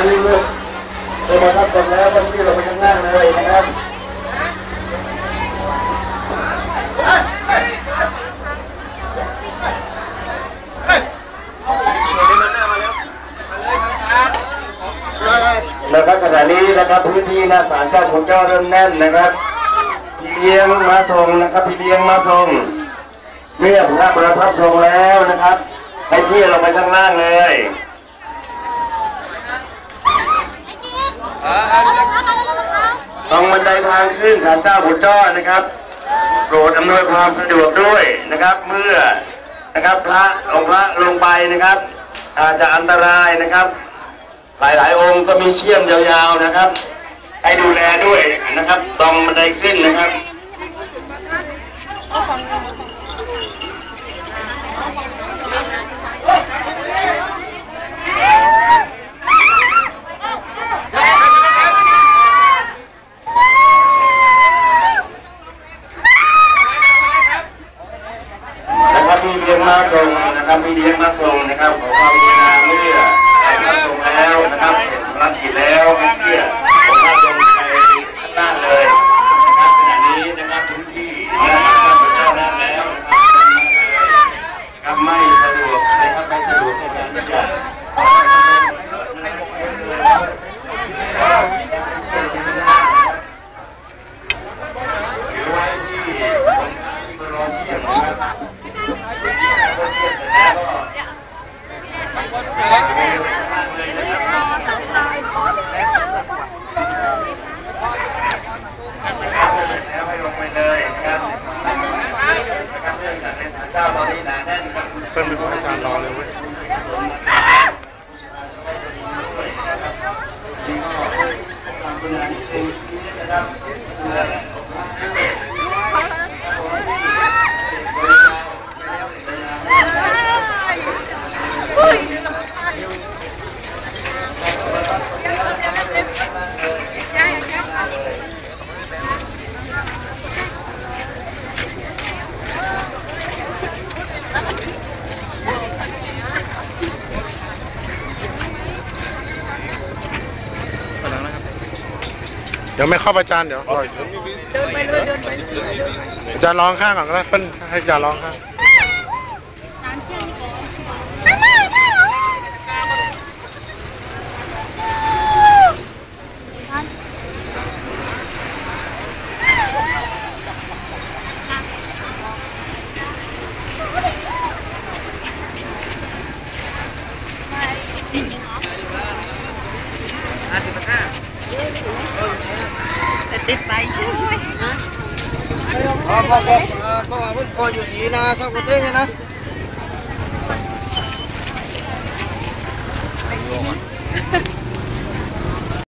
นะครับเสร็จแล้วก็ที่เราไปข้างล่างเลยนะครับนะครับขณะนี้นะครับพื้นที่หน้าศาลเจ้าขุนเจ้าเริ่มแน่นนะครับพี่เลี้ยงมาส่งนะครับพี่เลี้ยงมาส่งเมื่อพระประทับทรงแล้วนะครับให้เชี่ยลงไปข้างล่างเลย ตรงบันไดทางขึ้นศาลเจ้าขุนเจ้านะครับโปรดอำนวยความสะดวกด้วยนะครับ เมื่อนะครับพระองค์พระลงไปนะครับ อาจจะอันตรายนะครับ หลายๆ องค์ก็มีเชี่ยมยาวๆนะครับ ให้ดูแลด้วยนะครับตองบันไดขึ้นนะครับ มีเลี้ยงมาส่งนะครับมีเลี้ยงมาส่งนะครับขอความกรุณาเมื่อได้มาส่งแล้วนะครับเสร็จภารกิจแล้วไม่เชื่อผมว่าลงไปข้างล่างเลยนะครับขณะนี้นะครับพื้นที่นะครับพระเจ้านั้นแล้วนะครับไม่สะดวกนะครับไม่สะดวกในการที่จะหรือไว้ที่รอเชี่ยงนะครับ แล้วให้ลงไปเลยนะครับนะครับ เพื่อนเจ้าตอนนี้หนาแน่นครับเพิ่นเป็นอาจารย์รอเลยเว้ยครับ เดี๋ยวไม่เข้าอาจารย์เดี๋ยวรออีกสักเดินไปเลยเดินไปเลยอาจารย์ร้องข้างก่อนก็ได้เพิ่นให้อาจารย์ร้องข้าง ติดไปใช่ไหมพอพอพอพอพออยู่นี้นะถ้าคนเต้นนะ